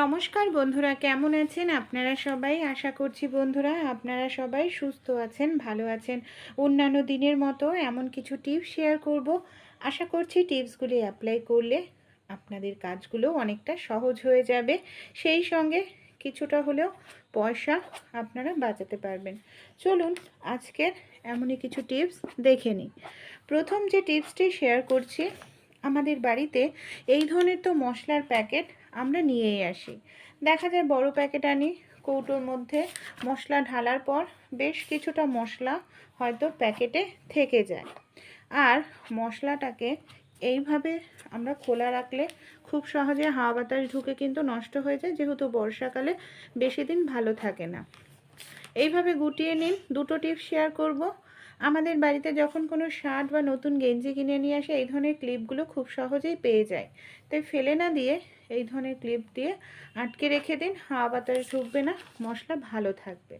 নমস্কার বন্ধুরা, কেমন আছেন? আপনারা সবাই? আশা করছি বন্ধুরা আপনারা সবাই সুস্থ আছেন, ভালো আছেন। অন্যান্য দিনের মতো এমন কিছু টিপস শেয়ার করব। আশা করছি টিপসগুলি অ্যাপ্লাই করলে আপনাদের কাজগুলো অনেকটা সহজ হয়ে যাবে। সেই সঙ্গে কিছুটা হলেও পয়সা আপনারা বাঁচাতে পারবেন। চলুন আজকের এমনই কিছু টিপস দেখে নিই। প্রথম যে টিপসটি শেয়ার করছি, আমাদের বাড়িতে এই ধরনের তো মশলার প্যাকেট আমরা নিয়েই আসি। দেখা যায় বড় প্যাকেট আনি কৌটোর মধ্যে, মশলা ঢালার পর বেশ কিছুটা মশলা হয়তো প্যাকেটে থেকে যায়। আর মশলাটাকে এইভাবে আমরা খোলা রাখলে খুব সহজে হাওয়া বাতাস ঢুকে কিন্তু নষ্ট হয়ে যায়, যেহেতু বর্ষাকালে বেশি দিন ভালো থাকে না। এইভাবে গুটিয়ে নিন, দুটো টিপস শেয়ার করব। আমাদের বাড়িতে যখন কোনো শার্ট বা নতুন গেঞ্জি কিনে নিয়ে আসে, এই ধরনের ক্লিপগুলো খুব সহজেই পেয়ে যায়। তাই ফেলে না দিয়ে এই ধরনের ক্লিপ দিয়ে আটকে রেখে দিন, হাওয়া বাতাস ঢুকবে না, মশলা ভালো থাকবে।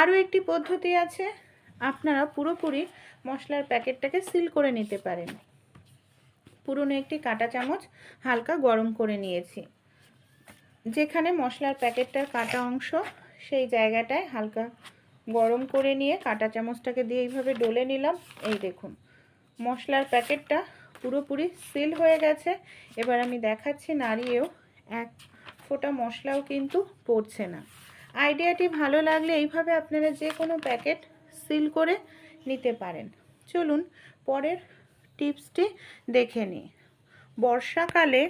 আরও একটি পদ্ধতি আছে, আপনারা পুরোপুরি মশলার প্যাকেটটাকে সিল করে নিতে পারেন। পুরনো একটি কাঁটা চামচ হালকা গরম করে নিয়েছি। যেখানে মশলার প্যাকেটটার কাটা অংশ সেই জায়গাটায় হালকা গরম করে নিয়ে কাঁটা চামচটাকে দিয়ে এইভাবে ডলে নিলাম। এই দেখুন, মশলার প্যাকেটটা পুরোপুরি সিল হয়ে গেছে। এবার আমি দেখাচ্ছি নাড়িয়েও এক ফোঁটা মশলাও কিন্তু পড়ছে না। আইডিয়াটি ভালো লাগলে এইভাবে আপনারা যে কোনো প্যাকেট সিল করে নিতে পারেন। চলুন পরের টিপসটি দেখে নিই। বর্ষাকালে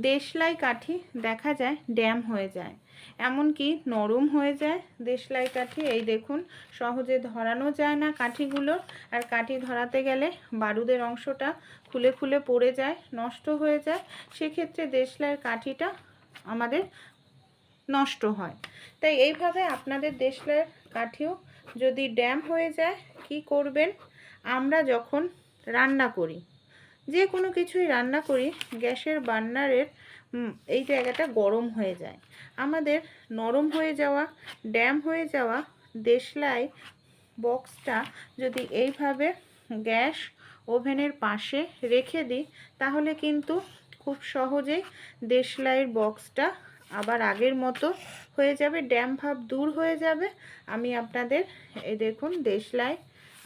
দেশলাই কাঠি দেখা যায়, ড্যাম হয়ে যায়। এমনকি নরম হয়ে যায় দেশলাই কাঠি। এই দেখুন, সহজে ধরানো যায় না কাঠিগুলো। আর কাঠি ধরাতে গেলে বারুদের অংশটা খুলে খুলে পড়ে যায়, নষ্ট হয়ে যায়। সেক্ষেত্রে দেশলাইয়ের কাঠিটা আমাদের নষ্ট হয়। তাই এইভাবে আপনাদের দেশলাইয়ের কাঠিও যদি ড্যাম হয়ে যায়, কি করবেন? আমরা যখন রান্না করি যে কোনো কিছুই রান্না করি, গ্যাসের বার্নারের এই জায়গাটা গরম হয়ে যায়। আমাদের নরম হয়ে যাওয়া, ড্যাম হয়ে যাওয়া দেশলাই বক্সটা যদি এইভাবে গ্যাস ওভেনের পাশে রেখে দিই, তাহলে কিন্তু খুব সহজেই দেশলাইয়ের বক্সটা আবার আগের মতো হয়ে যাবে, ড্যাম ভাব দূর হয়ে যাবে। আমি আপনাদের, এই দেখুন, দেশলাই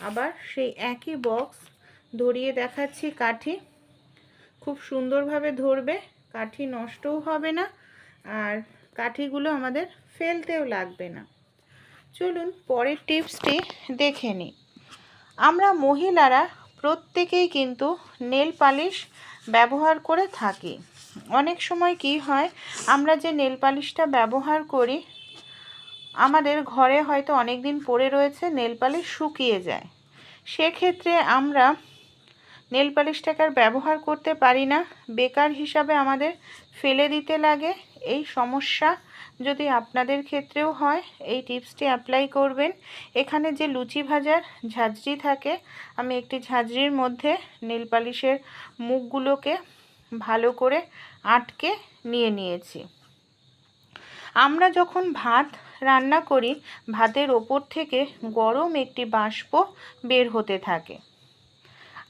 আবার সেই একই বক্স ধরিয়ে দেখাচ্ছি কাঠি। খুব সুন্দরভাবে ধরবে, কাঠি নষ্টও হবে না আর কাঠিগুলো আমাদের ফেলতেও লাগবে না। চলুন পরের টিপসটি দেখে নিই। আমরা মহিলারা প্রত্যেকেই কিন্তু নেল পালিশ ব্যবহার করে থাকি। অনেক সময় কি হয়, আমরা যে নেল পালিশটা ব্যবহার করি, আমাদের ঘরে হয়তো অনেক দিন পড়ে রয়েছে, নেল পালিশ শুকিয়ে যায়। সেক্ষেত্রে আমরা নেল পালিশটাকে আর ব্যবহার করতে পারি না। বেকার হিসাবে আমাদের ফেলে দিতে লাগে। এই সমস্যা যদি আপনাদের ক্ষেত্রেও হয়, এই টিপসটি অ্যাপ্লাই করবেন। এখানে যে লুচি ভাজার ঝাঁঝরি থাকে, আমি একটি ঝাঁঝরির মধ্যে নেল পালিশের মুখগুলোকে ভালো করে আটকে নিয়ে নিয়েছি। আমরা যখন ভাত রান্না করি, ভাতের ওপর থেকে গরম একটি বাষ্প বের হতে থাকে।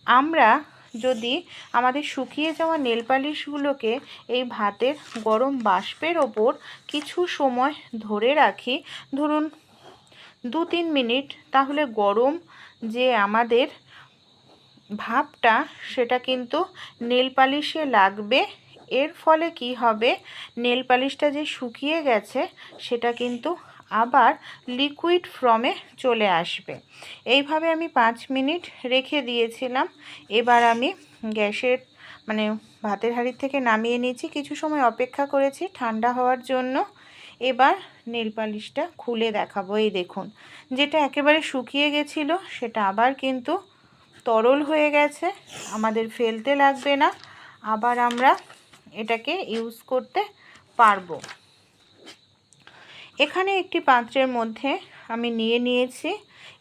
আমরা যদি আমাদের শুকিয়ে যাওয়া নেল পালিশগুলোকে এই ভাতের গরম বাষ্পের ওপর কিছু সময় ধরে রাখি, ধরুন দু তিন মিনিট, তাহলে গরম যে আমাদের ভাবটা সেটা কিন্তু নেল পালিশে লাগবে। এর ফলে কি হবে? নেল পালিশটা যে শুকিয়ে গেছে, সেটা কিন্তু আবার লিকুইড ফর্মে চলে আসবে। এইভাবে আমি পাঁচ মিনিট রেখে দিয়েছিলাম। এবার আমি গ্যাসের মানে ভাতের হাঁড়ির থেকে নামিয়ে নিয়েছি। কিছু সময় অপেক্ষা করেছি ঠান্ডা হওয়ার জন্য। এবার নেল পালিশটা খুলে দেখাবো। এই দেখুন, যেটা একেবারে শুকিয়ে গেছিল, সেটা আবার কিন্তু তরল হয়ে গেছে। আমাদের ফেলতে লাগবে না। আবার আমরা এটাকে ইউজ করতে পারব। এখানে একটি পাত্রের মধ্যে আমি নিয়ে নিয়েছি।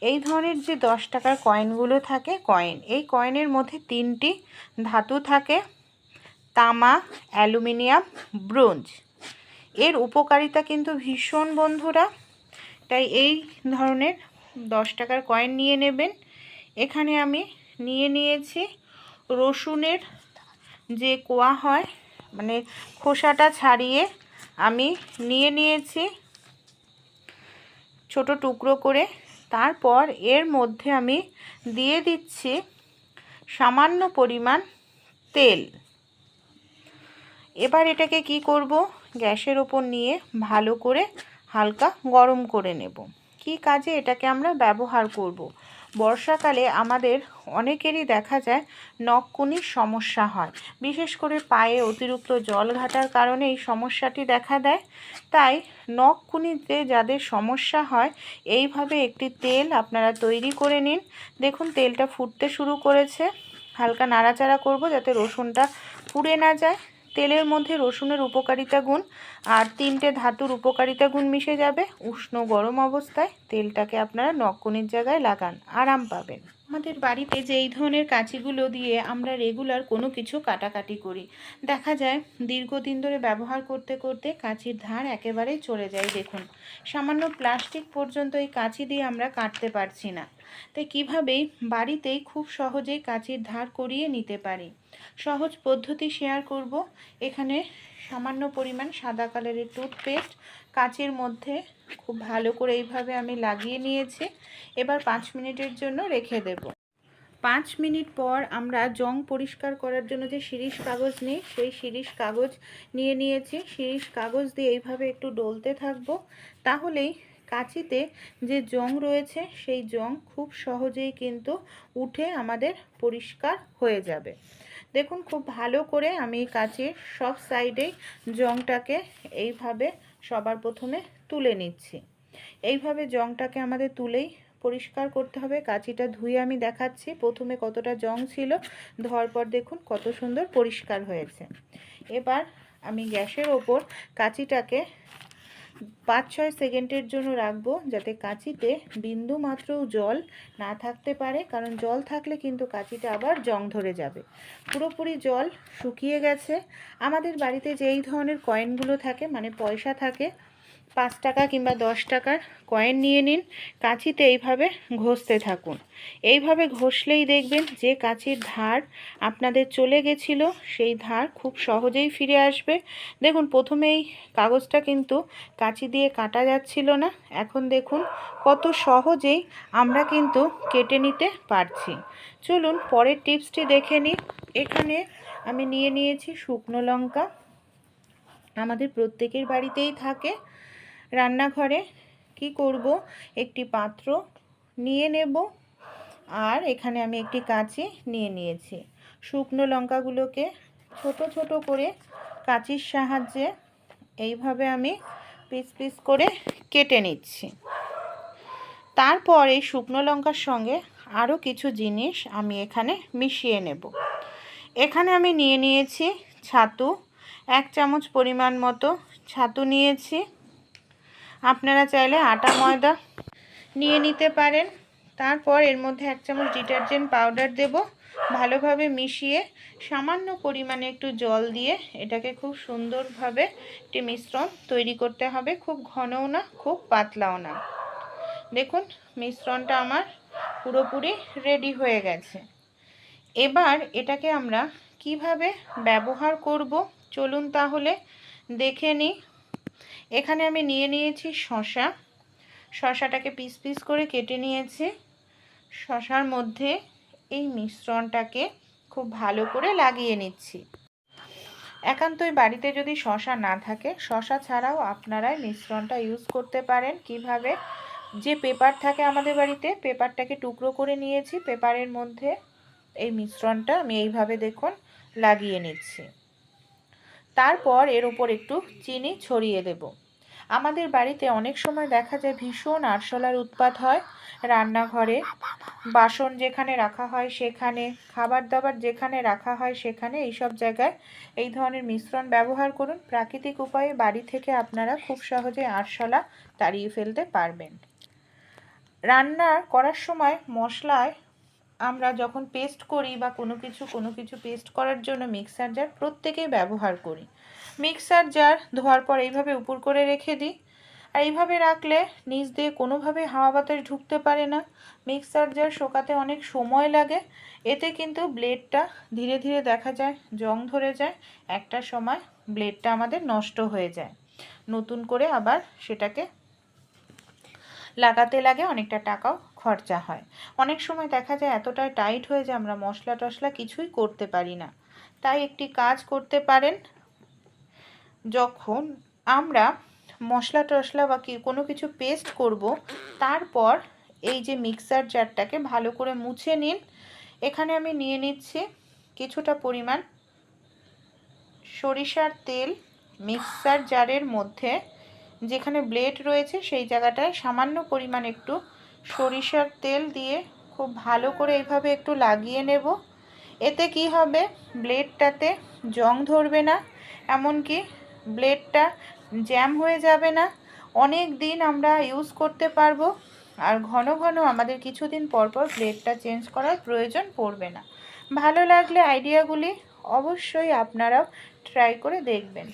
এই ধরনের যে দশ টাকার কয়েনগুলো থাকে, কয়েন, এই কয়েনের মধ্যে তিনটি ধাতু থাকে, তামা, অ্যালুমিনিয়াম, ব্রোঞ্জ। এর উপকারিতা কিন্তু ভীষণ বন্ধুরা। তাই এই ধরনের দশ টাকার কয়েন নিয়ে নেবেন। এখানে আমি নিয়ে নিয়েছি রসুনের যে কোয়া হয় মানে খোসাটা ছাড়িয়ে আমি নিয়ে নিয়েছি। ছোট টুকরো করে। তারপর এর মধ্যে আমি দিয়ে দিচ্ছি সামান্য পরিমাণ তেল। এবার এটাকে কি করব? গ্যাসের ওপর নিয়ে ভালো করে হালকা গরম করে নেব। কি কাজে এটাকে আমরা ব্যবহার করব। বর্ষাকালে আমাদের অনেকেরই দেখা যায় নখকুনির সমস্যা হয়। বিশেষ করে পায়ে অতিরিক্ত জল ঘাটার কারণে এই সমস্যাটি দেখা দেয়। তাই নখকুনিতে যাদের সমস্যা হয়, এইভাবে একটি তেল আপনারা তৈরি করে নিন। দেখুন, তেলটা ফুটতে শুরু করেছে। হালকা নাড়াচাড়া করব যাতে রসুনটা পুড়ে না যায়। তেলের মধ্যে রসুনের উপকারিতা গুণ আর তিনটে ধাতুর উপকারিতা গুণ মিশে যাবে। উষ্ণ গরম অবস্থায় তেলটাকে আপনারা নকুনির জায়গায় লাগান, আরাম পাবেন। আমাদের বাড়িতে যে এই ধরনের কাঁচিগুলো দিয়ে আমরা রেগুলার কোনো কিছু কাটাকাটি করি। দেখা যায়, দীর্ঘদিন ধরে ব্যবহার করতে করতে কাঁচির ধার একেবারেই চলে যায়, দেখুন। সামান্য প্লাস্টিক পর্যন্ত এই কাঁচি দিয়ে আমরা কাটতে পারছি না। তাই কীভাবেই বাড়িতেই খুব সহজেই কাঁচির ধার করিয়ে নিতে পারি। সহজ পদ্ধতি শেয়ার করব। এখানে সামান্য পরিমাণ সাদা কালারের টুথপেস্ট কাচের মধ্যে খুব ভালো করে এইভাবে আমি লাগিয়ে নিয়েছি। এবার পাঁচ মিনিটের জন্য রেখে দেব। পাঁচ মিনিট পর আমরা জং পরিষ্কার করার জন্য যে শিরিষ কাগজ নিই, সেই শিরিষ কাগজ নিয়ে নিয়েছি। শিরিষ কাগজ দিয়ে এইভাবে একটু ডলতে থাকব। তাহলেই কাঁচিতে যে জং রয়েছে, সেই জং খুব সহজেই কিন্তু উঠে আমাদের পরিষ্কার হয়ে যাবে। দেখুন, খুব ভালো করে আমি কাঁচির সব সাইডেই জংটাকে এইভাবে সবার প্রথমে তুলে নিচ্ছি। এইভাবে জংটাকে আমাদের তুলেই পরিষ্কার করতে হবে। কাঁচিটা ধুয়ে আমি দেখাচ্ছি। প্রথমে কতটা জং ছিল ধোয়ার পর দেখুন কত সুন্দর পরিষ্কার হয়েছে। এবার আমি গ্যাসের ওপর কাঁচিটাকে পাঁচ ছয় সেকেন্ডের জন্য রাখব যাতে কাঁচিতে বিন্দু মাত্রও জল না থাকতে পারে, কারণ জল থাকলে কিন্তু কাঁচিটা আবার জং ধরে যাবে। পুরোপুরি জল শুকিয়ে গেছে। আমাদের বাড়িতে যেই ধরনের কয়েনগুলো থাকে মানে পয়সা থাকে পাঁচ টাকা কিংবা দশ টাকার কয়েন নিয়ে নিন। কাঁচিতে এইভাবে ঘষতে থাকুন। এইভাবে ঘষলেই দেখবেন যে কাঁচির ধার আপনাদের চলে গেছিল, সেই ধার খুব সহজেই ফিরে আসবে। দেখুন, প্রথমেই কাগজটা কিন্তু কাঁচি দিয়ে কাটা যাচ্ছিল না। এখন দেখুন কত সহজেই আমরা কিন্তু কেটে নিতে পারছি। চলুন, পরের টিপসটি দেখে নিই। এখানে আমি নিয়ে নিয়েছি শুকনো লঙ্কা। আমাদের প্রত্যেকের বাড়িতেই থাকে। রান্নাঘরে কি করব? একটি পাত্র নিয়ে নেব আর এখানে আমি একটি কাঁচি নিয়ে নিয়েছি। শুকনো লঙ্কাগুলোকে ছোট ছোট করে কাঁচির সাহায্যে এইভাবে আমি পিস পিস করে কেটে নিচ্ছি। তারপর এই শুকনো লঙ্কার সঙ্গে আরও কিছু জিনিস আমি এখানে মিশিয়ে নেব। এখানে আমি নিয়ে নিয়েছি ছাতু। এক চামচ পরিমাণ মতো ছাতু নিয়েছি। আপনারা চাইলে আটা, ময়দা নিয়ে নিতে পারেন। তারপর এর মধ্যে এক চামচ ডিটারজেন্ট পাউডার দেব। ভালোভাবে মিশিয়ে সামান্য পরিমাণে একটু জল দিয়ে এটাকে খুব সুন্দরভাবে একটি মিশ্রণ তৈরি করতে হবে। খুব ঘনও না, খুব পাতলাও না। দেখুন, মিশ্রণটা আমার পুরোপুরি রেডি হয়ে গেছে। এবার এটাকে আমরা কীভাবে ব্যবহার করব? চলুন তাহলে দেখে নিই। এখানে আমি নিয়ে নিয়েছি শশা শশাটাকে পিস পিস করে কেটে নিয়েছি। শশার মধ্যে এই মিশ্রণটাকে খুব ভালো করে লাগিয়ে নিচ্ছি। একান্তই বাড়িতে যদি শশা না থাকে শশা ছাড়াও আপনারা মিশ্রণটা ইউজ করতে পারেন। কীভাবে? যে পেপার থাকে আমাদের বাড়িতে, পেপারটাকে টুকরো করে নিয়েছি। পেপারের মধ্যে এই মিশ্রণটা আমি এইভাবে দেখুন, লাগিয়ে নিচ্ছি। তারপর এর উপর একটু চিনি ছড়িয়ে দেব। আমাদের বাড়িতে অনেক সময় দেখা যায় ভীষণ আরশোলার উৎপাত হয় রান্নাঘরে। বাসন যেখানে রাখা হয় সেখানে খাবার দাবার যেখানে রাখা হয় সেখানে এইসব জায়গায় এই ধরনের মিশ্রণ ব্যবহার করুন। প্রাকৃতিক উপায়ে বাড়ি থেকে আপনারা খুব সহজে আরশোলা তাড়িয়ে ফেলতে পারবেন। রান্না করার সময় মশলায় আমরা যখন পেস্ট করি বা কোনো কিছু কোনো কিছু পেস্ট করার জন্য মিক্সার জার প্রত্যেকেই ব্যবহার করি। মিক্সার জার ধোয়ার পর এইভাবে উপর করে রেখে দিই। আর এইভাবে রাখলে নিচ দিয়ে কোনোভাবে হাওয়া বাতাস ঢুকতে পারে না। মিক্সার জার শোকাতে অনেক সময় লাগে। এতে কিন্তু ব্লেডটা ধীরে ধীরে দেখা যায়, জং ধরে যায়। একটা সময় ব্লেডটা আমাদের নষ্ট হয়ে যায়। নতুন করে আবার সেটাকে লাগাতে লাগে, অনেকটা টাকাও খরচা হয়। অনেক সময় দেখা যায় এতটাই টাইট হয়ে যায়, আমরা মশলা টশলা কিছুই করতে পারি না। তাই একটি কাজ করতে পারেন, যখন আমরা মশলা টশলা বা কি, কোনো কিছু পেস্ট করব, তারপর এই যে মিক্সার জারটাকে ভালো করে মুছে নিন। এখানে আমি নিয়ে নিচ্ছি কিছুটা পরিমাণ সরিষার তেল মিক্সার জারের মধ্যে। যেখানে ব্লেড রয়েছে, সেই জায়গাটায় সামান্য পরিমাণ একটু সরিষার তেল দিয়ে খুব ভালো করে এইভাবে একটু লাগিয়ে নেব। এতে কি হবে, ব্লেডটাতে জং ধরবে না, এমনকি ব্লেডটা জ্যাম হয়ে যাবে না। অনেক দিন আমরা ইউজ করতে পারব, আর ঘন ঘন আমাদের কিছুদিন পর পর ব্লেডটা চেঞ্জ করার প্রয়োজন পড়বে না। ভালো লাগলে আইডিয়াগুলি অবশ্যই আপনারাও ট্রাই করে দেখবেন।